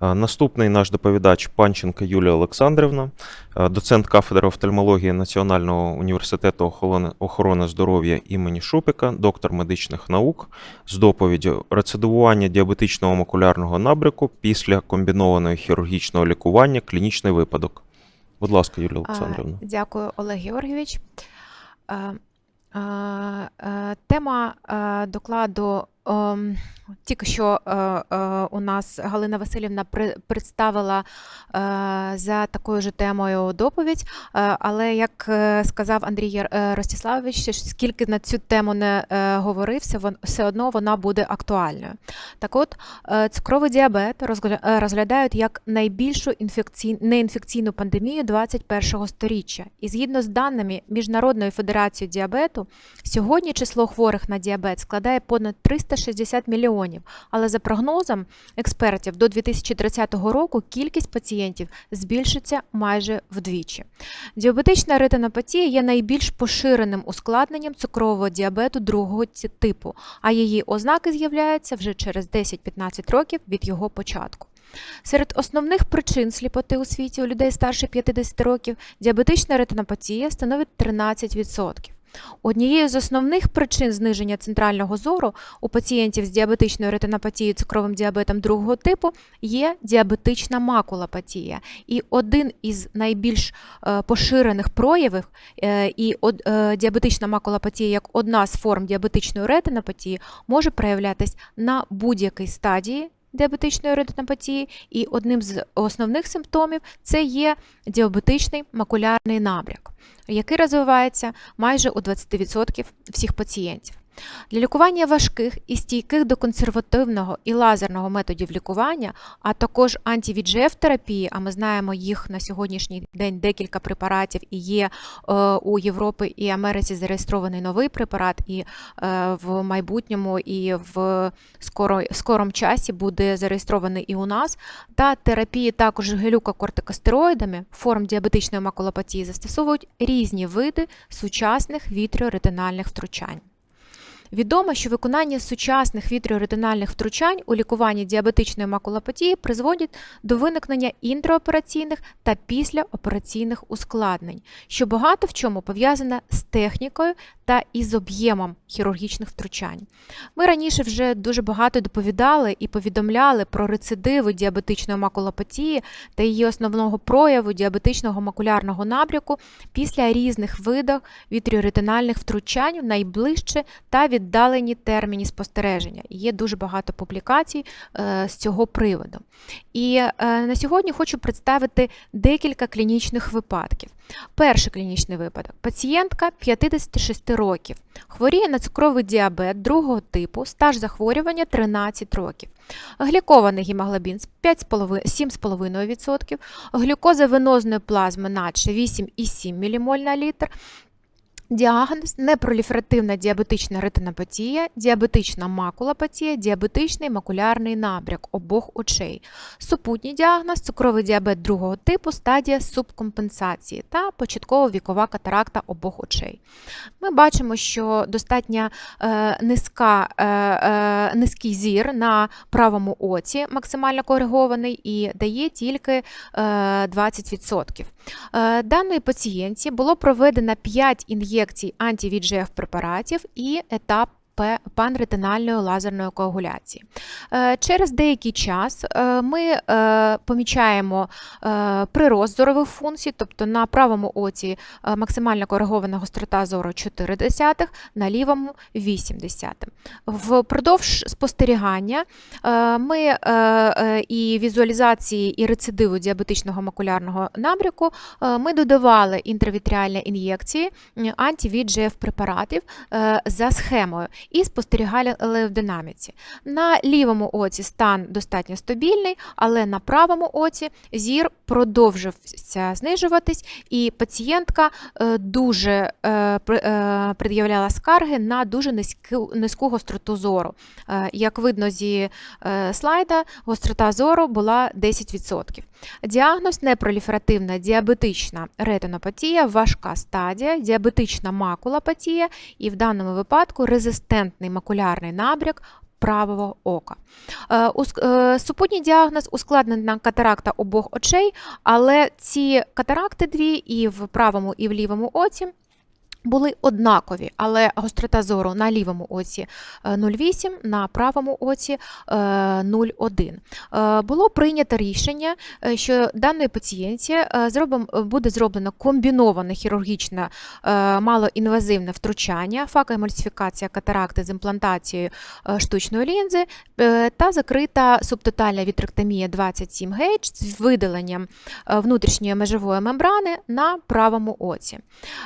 Наступний наш доповідач Панченка Юлія Олександрівна, доцент кафедри офтальмології Національного університету охорони- здоров'я імені Шупика, доктор медичних наук з доповіддю рецидивування діабетичного макулярного набряку після комбінованого хірургічного лікування клінічний випадок. Будь ласка, Юлія Олександрівна. Дякую, Олег Георгійович. Тема докладу ем, тільки що е, е, у нас Галина Васильівна при- представила е, за такою ж темою доповідь, Е, але як е, сказав Андрій е, Ростиславович, скільки на цю тему не е, говорився, вон- все одно вона буде актуальною. Так от, е, цукровий діабет е, розглядають як найбільшу інфекцій... неінфекційну пандемію 21-го сторіччя. І згідно з даними Міжнародної федерації діабету, сьогодні число хворих на діабет складає понад 360 мільйонів. Але за прогнозом експертів, до 2030 року кількість пацієнтів збільшиться майже вдвічі. Діабетична ретинопатія є найбільш поширеним ускладненням цукрового діабету другого типу, а її ознаки з'являються вже через 10-15 років від його початку. Серед основних причин сліпоти у світі у людей старше 50 років діабетична ретинопатія становить 13%. Однією з основних причин зниження центрального зору у пацієнтів з діабетичною ретинопатією цукровим діабетом другого типу є діабетична макулопатія. І один із найбільш е, поширених проявів е, і е, діабетична макулопатія як одна з форм діабетичної ретинопатії може проявлятись на будь-якій стадії діабетичної ретинопатії, і одним з основних симптомів це є діабетичний макулярний набряк, який розвивається майже у 20% всіх пацієнтів. Для лікування важких і стійких до консервативного і лазерного методів лікування, а також антивіджеф терапії, а ми знаємо їх на сьогоднішній день декілька препаратів, і є е, у Європі і Америці зареєстрований новий препарат, і е, в майбутньому і в скоро, скором часі буде зареєстрований і у нас. Та терапії також глюкокортикостероїдами форм діабетичної макулопатії застосовують різні види сучасних вітріоретинальних втручань. Відомо, що виконання сучасних вітріоретинальних втручань у лікуванні діабетичної макулопатії призводять до виникнення інтраопераційних та післяопераційних ускладнень, що багато в чому пов'язане з технікою та із об'ємом хірургічних втручань. Ми раніше вже дуже багато доповідали і повідомляли про рецидиви діабетичної макулопатії та її основного прояву діабетичного макулярного набряку після різних видів вітріоретинальних втручань найближче та віддалені терміни спостереження. Є дуже багато публікацій е, з цього приводу. І е, на сьогодні хочу представити декілька клінічних випадків. Перший клінічний випадок. Пацієнтка 56 років. Хворіє на цукровий діабет другого типу, стаж захворювання 13 років. Глікований гемоглобін 5,5 7,5%, глюкоза венозної плазми наче 8,7 ммоль на літр, Діагноз непроліферативна діабетична ретинопатія, діабетична макулопатія, діабетичний макулярний набряк обох очей. Супутній діагноз цукровий діабет другого типу, стадія субкомпенсації та початкова вікова катаракта обох очей. Ми бачимо, що достатньо е, низька, е, е, низький зір на правому оці, максимально коригований, і дає тільки е, 20%. Е, Даної пацієнтці було проведено 5 ін'єкцій антивіджеф препаратів і етап панретинальної лазерної коагуляції. Е, Через деякий час е, ми е, помічаємо прирост зорових функцій, тобто на правому оці максимально коригована гострота зору 4 на лівому 8. Впродовж спостерігання ми і візуалізації і рецидиву діабетичного макулярного набряку ми додавали інтравітріальні ін'єкції антивіджеф препаратів за схемою і спостерігали в динаміці. На лівому оці стан достатньо стабільний, але на правому оці зір продовжився знижуватись, і пацієнтка е, дуже е, е, пред'являла скарги на дуже низьку, низьку гостроту зору. Як видно зі слайда, гострота зору була 10%. Діагноз непроліферативна діабетична ретинопатія, важка стадія, діабетична макулопатія і в даному випадку резистентний макулярний набряк правого ока. Е, е, Супутній діагноз ускладнена катаракта обох очей, але ці катаракти дві і в правому, і в лівому оці. Були однакові, але гострота зору на лівому оці е, 0,8, на правому оці е, 0,1. Е, Було прийнято рішення, е, що даної пацієнті е, буде зроблено комбіноване хірургічне е, малоінвазивне втручання, факоемульсифікація катаракти з імплантацією е, штучної лінзи е, та закрита субтотальна вітректомія 27 гейдж з видаленням е, внутрішньої межової мембрани на правому оці.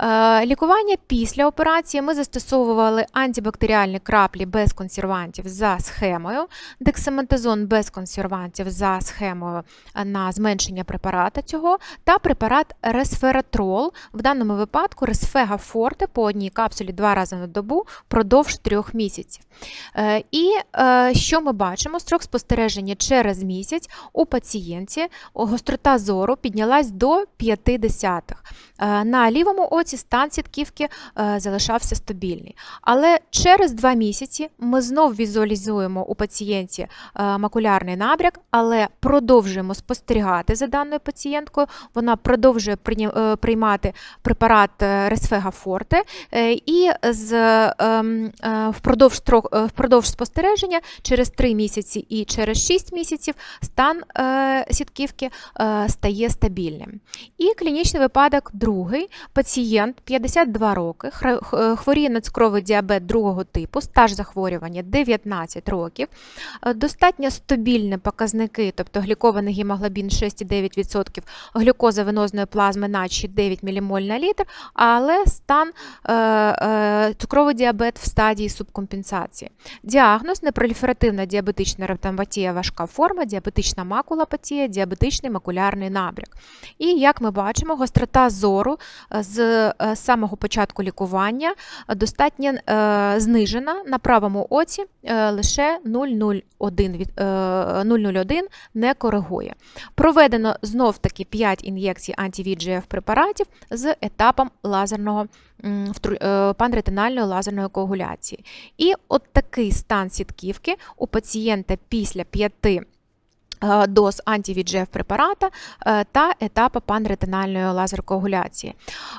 Е, Лікування після операції ми застосовували антибактеріальні краплі без консервантів за схемою, дексаметазон без консервантів за схемою е, на зменшення препарата цього, та препарат ресфератрол, в даному випадку ресфега форте по одній капсулі два рази на добу впродовж трьох місяців. Е, І е, що ми бачимо? Строк спостереження через місяць у пацієнті гострота зору піднялась до 0,5. Е, На лівому оці стан сітківки е, залишався стабільний. Але через два місяці ми знов візуалізуємо у пацієнті е, макулярний набряк, але продовжуємо спостерігати за даною пацієнткою. Вона продовжує е, приймати препарат е, Resfega Forte е, і з, ем, впродовж, впродовж спостереження через 3 місяці і через 6 місяців стан сітківки стає стабільним. І клінічний випадок другий. Пацієнт 52 роки, хра- х- е, хворіє на цукровий діабет другого типу, стаж захворювання 19 років, е, достатньо стабільні показники, тобто глікований гемоглобін 6,9%, глюкоза венозної плазми наче 9 ммоль на літр, але стан е, цукровий діабет в стадії субкомпенсації. Діагноз непроліферативна діабетична ретинопатія важка форма, діабетична макулопатія, діабетичний макулярний набряк. І як ми бачимо, гострота зору з самого початку лікування е, достатньо е, знижена на правому оці е, лише 0,01 е, 0,01 не коригує. Проведено знов таки 5 ін'єкцій анти-VEGF препаратів з етапом лазерного панретинальної лазерної коагуляції. І от такий стан сітківки у пацієнта після 5 е, доз анти-VEGF препарата е, та етапу панретинальної лазеркоагуляції.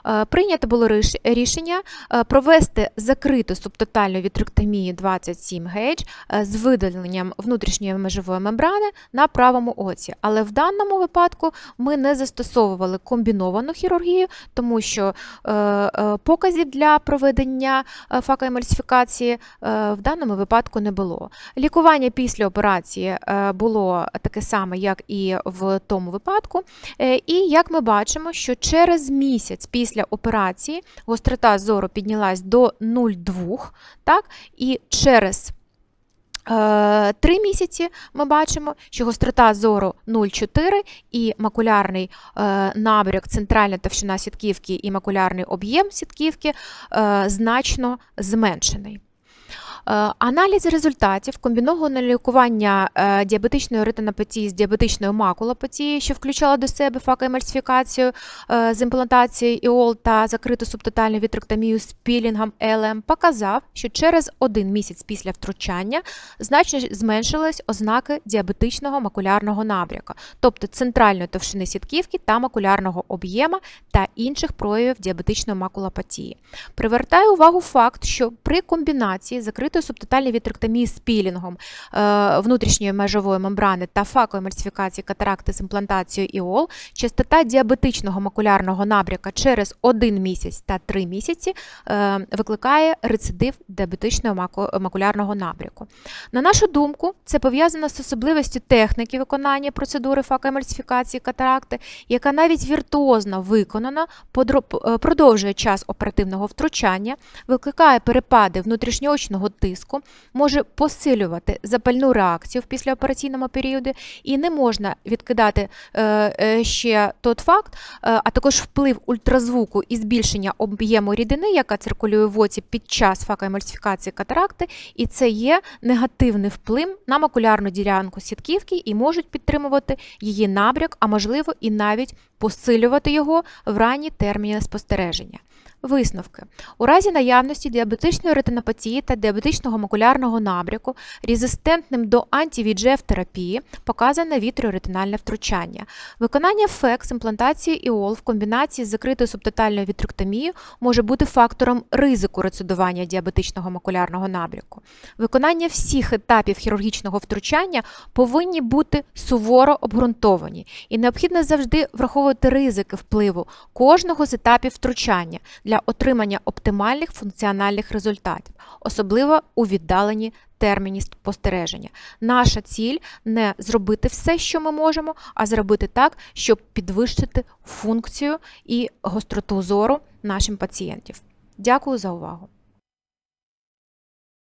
Е, Прийнято було рішення е, провести закриту субтотальну вітректомію 27 гейдж е, з видаленням внутрішньої межової мембрани на правому оці. Але в даному випадку ми не застосовували комбіновану хірургію, тому що е, е, показів для проведення е, факоемульсифікації е, в даному випадку не було. Лікування після операції е, було таке саме, як і в тому випадку. Е, І як ми бачимо, що через місяць після операції гострота зору піднялась до 0,2, так, і через е, Три місяці ми бачимо, що гострота зору 0,4 і макулярний е, набряк, центральна товщина сітківки і макулярний об'єм сітківки значно зменшений. Е, Аналіз результатів комбінованого лікування е, діабетичної ретинопатії з діабетичною макулопатією, що включала до себе факоемульсифікацію е, з імплантацією іол та закриту субтотальну вітректомію з пілінгом ЛМ, показав, що через один місяць після втручання значно зменшились ознаки діабетичного макулярного набряка, тобто центральної товщини сітківки та макулярного об'єма та інших проявів діабетичної макулопатії. Привертаю увагу факт, що при комбінації закритої субтотальної вітректомії з пілінгом е, внутрішньої межової мембрани та факоемульсифікації катаракти з імплантацією іол, частота діабетичного макулярного набряка через 1 місяць та 3 місяці е, викликає рецидив діабетичного макулярного набряку. На нашу думку, це пов'язано з особливістю техніки виконання процедури факоемульсифікації катаракти, яка навіть віртуозно виконана, е, продовжує час оперативного втручання, викликає перепади внутрішньоочного тиску, може посилювати запальну реакцію в післяопераційному періоді, і не можна відкидати е, е, ще тот факт, е, а також вплив ультразвуку і збільшення об'єму рідини, яка циркулює в оці під час факоемульсифікації катаракти, і це є негативний вплив на макулярну ділянку сітківки і можуть підтримувати її набряк, а можливо і навіть посилювати його в ранні терміни спостереження. Висновки. У разі наявності діабетичної ретинопатії та діабетичного макулярного набряку резистентним до антивіджеф терапії показане вітріоретинальне втручання. Виконання ФЕК з імплантацією ІОЛ в комбінації з закритою субтотальною вітректомією може бути фактором ризику рецидування діабетичного макулярного набряку. Виконання всіх етапів хірургічного втручання повинні бути суворо обґрунтовані, і необхідно завжди враховувати ризики впливу кожного з етапів втручання для отримання оптимальних функціональних результатів, особливо у віддаленні терміні спостереження. Наша ціль не зробити все, що ми можемо, а зробити так, щоб підвищити функцію і гостроту зору нашим пацієнтів. Дякую за увагу.